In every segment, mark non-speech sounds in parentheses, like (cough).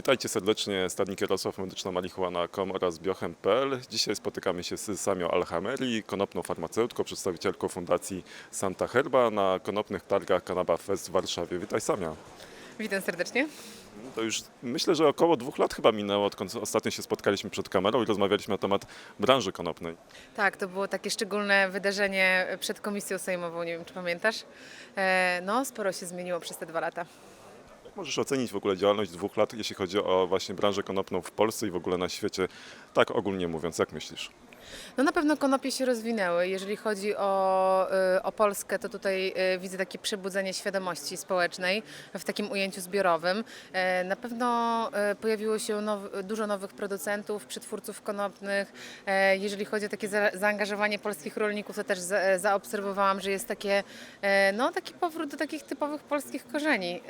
Witajcie serdecznie, Stadnik Jarosław, Medyczna Marihuana.com oraz Biochem.pl. Dzisiaj spotykamy się z Samią Alhameri, konopną farmaceutką, przedstawicielką Fundacji Santa Herba na konopnych targach Kanaba Fest w Warszawie. Witaj Samia. Witam serdecznie. To już myślę, że około dwóch lat chyba minęło, odkąd ostatnio się spotkaliśmy przed kamerą i rozmawialiśmy na temat branży konopnej. Tak, to było takie szczególne wydarzenie przed komisją sejmową, nie wiem czy pamiętasz. E, No, sporo się zmieniło przez te dwa lata. Jak możesz ocenić w ogóle działalność dwóch lat, jeśli chodzi o właśnie branżę konopną w Polsce i w ogóle na świecie, tak ogólnie mówiąc, jak myślisz? No na pewno konopie się rozwinęły. Jeżeli chodzi o, y, o Polskę, to tutaj y, widzę takie przebudzenie świadomości społecznej w takim ujęciu zbiorowym. E, Na pewno e, pojawiło się now, dużo nowych producentów, przetwórców konopnych. E, Jeżeli chodzi o takie za, zaangażowanie polskich rolników, to też za, zaobserwowałam, że jest takie, e, no, taki powrót do takich typowych polskich korzeni.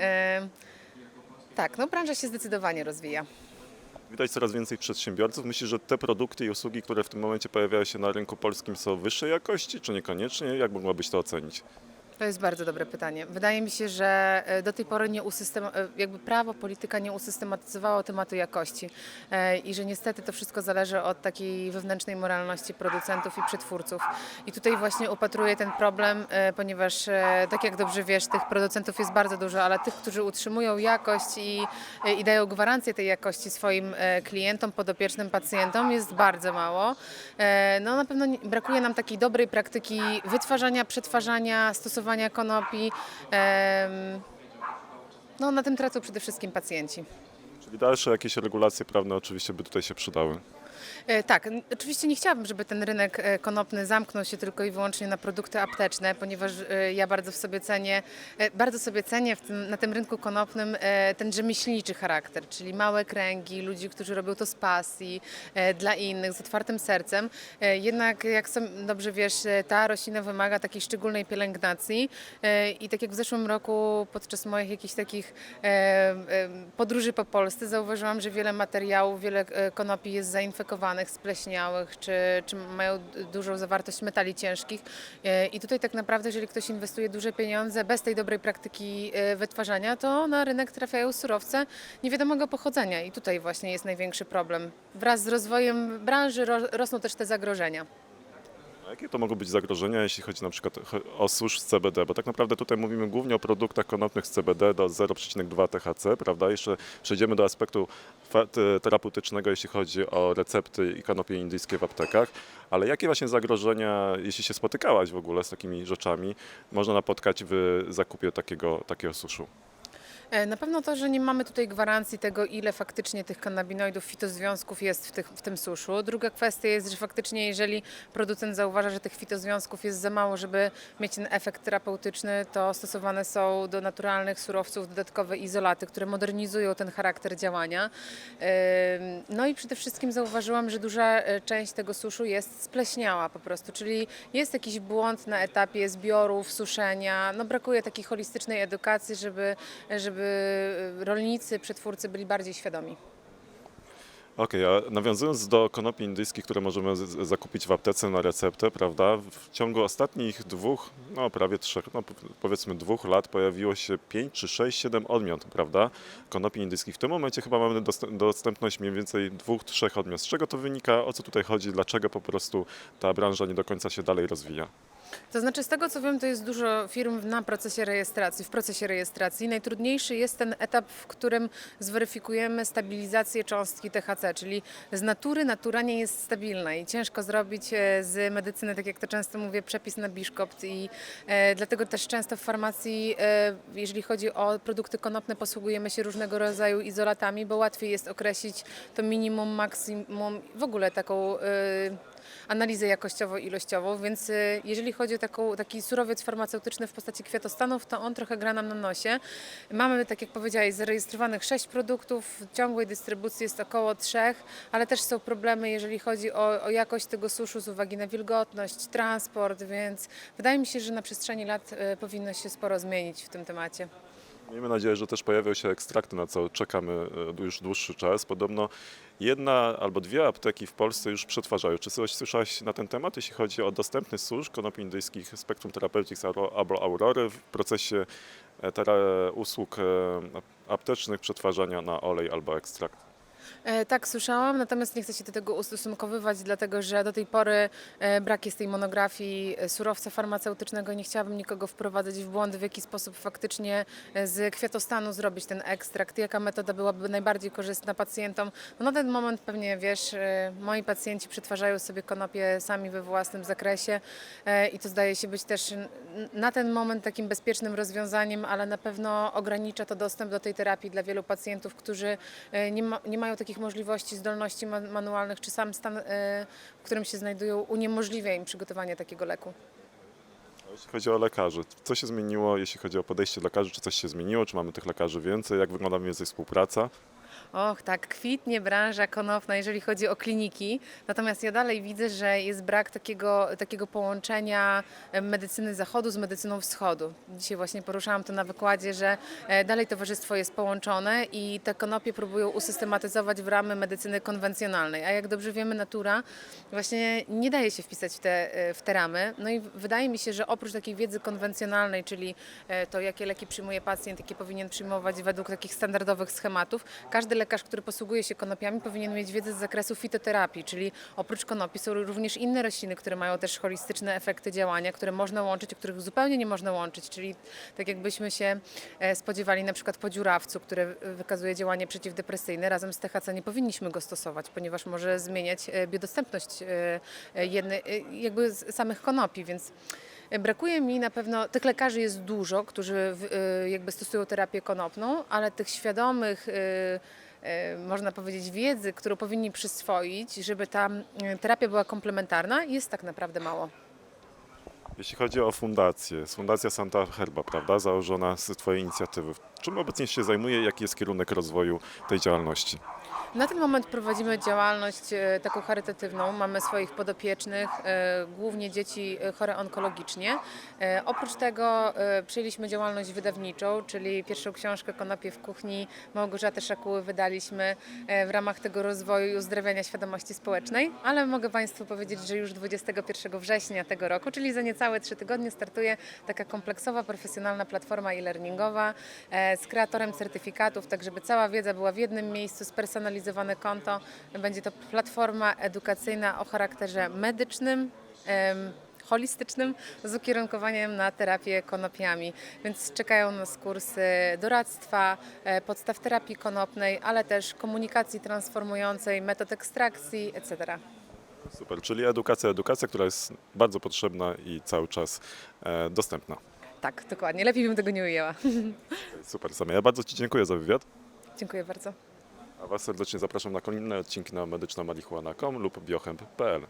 Tak, no branża się zdecydowanie rozwija. Widać coraz więcej przedsiębiorców. Myślisz, że te produkty i usługi, które w tym momencie pojawiają się na rynku polskim są wyższej jakości, czy niekoniecznie? Jak mogłabyś to ocenić? To jest bardzo dobre pytanie. Wydaje mi się, że e, do tej pory nie usystem, e, jakby prawo, polityka nie usystematyzowało tematu jakości E, i że niestety to wszystko zależy od takiej wewnętrznej moralności producentów i przetwórców. I tutaj właśnie upatruję ten problem, ponieważ tak jak dobrze wiesz, tych producentów jest bardzo dużo, ale tych, którzy utrzymują jakość i, i dają gwarancję tej jakości swoim klientom, podopiecznym pacjentom jest bardzo mało. No na pewno brakuje nam takiej dobrej praktyki wytwarzania, przetwarzania, stosowania konopi. No na tym tracą przede wszystkim pacjenci. Czyli dalsze jakieś regulacje prawne oczywiście by tutaj się przydały. E, Tak, oczywiście nie chciałabym, żeby ten rynek e, konopny zamknął się tylko i wyłącznie na produkty apteczne, ponieważ e, ja bardzo w sobie cenię, bardzo sobie cenię tym, na tym rynku konopnym ten rzemieślniczy charakter, czyli małe kręgi, ludzi, którzy robią to z pasji, dla innych, z otwartym sercem. Jednak, jak sam dobrze wiesz, ta roślina wymaga takiej szczególnej pielęgnacji i tak jak w zeszłym roku podczas moich jakichś takich podróży po Polsce zauważyłam, że wiele materiałów, wiele konopi jest zainfekowanych, spleśniałych, czy, czy mają dużą zawartość metali ciężkich. E, I tutaj tak naprawdę, jeżeli ktoś inwestuje duże pieniądze bez tej dobrej praktyki e, wytwarzania, to na rynek trafiają surowce niewiadomego pochodzenia. I tutaj właśnie jest największy problem. Wraz z rozwojem branży ro, rosną też te zagrożenia. Jakie to mogą być zagrożenia, jeśli chodzi na przykład o susz z CBD? Bo tak naprawdę tutaj mówimy głównie o produktach konopnych z CBD do 0,2 THC, prawda? Jeszcze przejdziemy do aspektu terapeutycznego, jeśli chodzi o recepty i konopie indyjskie w aptekach. Ale jakie właśnie zagrożenia, jeśli się spotykałaś w ogóle z takimi rzeczami, można napotkać w zakupie takiego, takiego suszu? E, Na pewno to, że nie mamy tutaj gwarancji tego, ile faktycznie tych kanabinoidów, fitozwiązków jest w, tych, w tym suszu. Druga kwestia jest, że faktycznie jeżeli producent zauważa, że tych fitozwiązków jest za mało, żeby mieć ten efekt terapeutyczny, to stosowane są do naturalnych surowców dodatkowe izolaty, które modernizują ten charakter działania. No i przede wszystkim zauważyłam, że duża e, część tego suszu jest spleśniała po prostu, czyli jest jakiś błąd na etapie zbiorów, suszenia. No brakuje takiej holistycznej edukacji, żeby, żeby rolnicy, przetwórcy byli bardziej świadomi. Okej, a nawiązując do konopi indyjskich, które możemy z- zakupić w aptece na receptę, prawda? W ciągu ostatnich dwóch, no prawie trzech, no powiedzmy dwóch lat pojawiło się pięć czy sześć, siedem odmian, prawda? Konopi indyjskich. W tym momencie chyba mamy dost- dostępność mniej więcej dwóch, trzech odmian. Z czego to wynika? O co tutaj chodzi? Dlaczego po prostu ta branża nie do końca się dalej rozwija? To znaczy, z tego co wiem, to jest dużo firm na procesie rejestracji, w procesie rejestracji. Najtrudniejszy jest ten etap, w którym zweryfikujemy stabilizację cząstki THC, czyli z natury natura nie jest stabilna i ciężko zrobić e, z medycyny, tak jak to często mówię, przepis na biszkopt i e, dlatego też często w farmacji, e, jeżeli chodzi o produkty konopne, posługujemy się różnego rodzaju izolatami, bo łatwiej jest określić to minimum, maksimum, w ogóle taką e, analizę jakościowo-ilościową, więc y, jeżeli chodzi o taką, taki surowiec farmaceutyczny w postaci kwiatostanów, to on trochę gra nam na nosie. Mamy, tak jak powiedziałeś, zarejestrowanych sześć produktów, w ciągłej dystrybucji jest około trzech, ale też są problemy, jeżeli chodzi o, o jakość tego suszu z uwagi na wilgotność, transport, więc wydaje mi się, że na przestrzeni lat y, powinno się sporo zmienić w tym temacie. Miejmy nadzieję, że też pojawią się ekstrakty, na co czekamy e, już dłuższy czas. Podobno jedna albo dwie apteki w Polsce już przetwarzają. Czy coś słyszałaś na ten temat, jeśli chodzi o dostępny susz konopi indyjskich Spectrum Therapeutics albo Aurory w procesie e, usług e, aptecznych przetwarzania na olej albo ekstrakt. E, Tak, słyszałam, natomiast nie chcę się do tego ustosunkowywać, dlatego że do tej pory e, brak jest tej monografii e, surowca farmaceutycznego. Nie chciałabym nikogo wprowadzać w błąd, w jaki sposób faktycznie z kwiatostanu zrobić ten ekstrakt, jaka metoda byłaby najbardziej korzystna pacjentom. No na ten moment pewnie wiesz, moi pacjenci przetwarzają sobie konopie sami we własnym zakresie i to zdaje się być też na ten moment takim bezpiecznym rozwiązaniem, ale na pewno ogranicza to dostęp do tej terapii dla wielu pacjentów, którzy e, nie, ma, nie mają takich możliwości, zdolności man- manualnych, czy sam stan, e, w którym się znajdują, uniemożliwia im przygotowanie takiego leku. Jeśli chodzi o lekarzy, co się zmieniło, jeśli chodzi o podejście lekarzy, czy coś się zmieniło, czy mamy tych lekarzy więcej, jak wygląda mniej więcej współpraca? Och, tak, kwitnie branża konopna, jeżeli chodzi o kliniki. Natomiast ja dalej widzę, że jest brak takiego, takiego połączenia e, medycyny zachodu z medycyną wschodu. Dzisiaj właśnie poruszałam to na wykładzie, że e, dalej towarzystwo jest połączone i te konopie próbują usystematyzować w ramy medycyny konwencjonalnej. A jak dobrze wiemy, natura właśnie nie daje się wpisać w te, e, w te ramy. No i wydaje mi się, że oprócz takiej wiedzy konwencjonalnej, czyli to, jakie leki przyjmuje pacjent, jakie powinien przyjmować według takich standardowych schematów, każdy lekarz, który posługuje się konopiami, powinien mieć wiedzę z zakresu fitoterapii, czyli oprócz konopi są również inne rośliny, które mają też holistyczne efekty działania, które można łączyć, których zupełnie nie można łączyć, czyli tak jakbyśmy się e, spodziewali na przykład po dziurawcu, które wykazuje działanie przeciwdepresyjne, razem z THC nie powinniśmy go stosować, ponieważ może zmieniać e, biodostępność e, jednej, jakby samych konopi, więc Brakuje mi na pewno, tych lekarzy jest dużo, którzy jakby stosują terapię konopną, ale tych świadomych, można powiedzieć, wiedzy, którą powinni przyswoić, żeby ta terapia była komplementarna, jest tak naprawdę mało. Jeśli chodzi o fundację, Fundacja Santa Herba, prawda, założona z Twojej inicjatywy. Czym obecnie się zajmuje, jaki jest kierunek rozwoju tej działalności? Na ten moment prowadzimy działalność e, taką charytatywną. Mamy swoich podopiecznych, e, głównie dzieci e, chore onkologicznie. Oprócz tego przyjęliśmy działalność wydawniczą, czyli pierwszą książkę Konopie w kuchni Małgorzaty Szakuły wydaliśmy w ramach tego rozwoju i uzdrawiania świadomości społecznej. Ale mogę Państwu powiedzieć, że już 21 września tego roku, czyli za niecałe trzy tygodnie startuje taka kompleksowa, profesjonalna platforma e-learningowa z kreatorem certyfikatów, tak żeby cała wiedza była w jednym miejscu, spersonalizowane konto. Będzie to platforma edukacyjna o charakterze medycznym. holistycznym z ukierunkowaniem na terapię konopiami. Więc czekają nas kursy doradztwa, e, podstaw terapii konopnej, ale też komunikacji transformującej, metod ekstrakcji, etc. Super, czyli edukacja, edukacja, która jest bardzo potrzebna i cały czas e, dostępna. Tak, dokładnie. Lepiej bym tego nie ujęła. (laughs) Super, Samia. Ja bardzo Ci dziękuję za wywiad. Dziękuję bardzo. A Was serdecznie zapraszam na kolejne odcinki na medyczna lub biochemp.pl.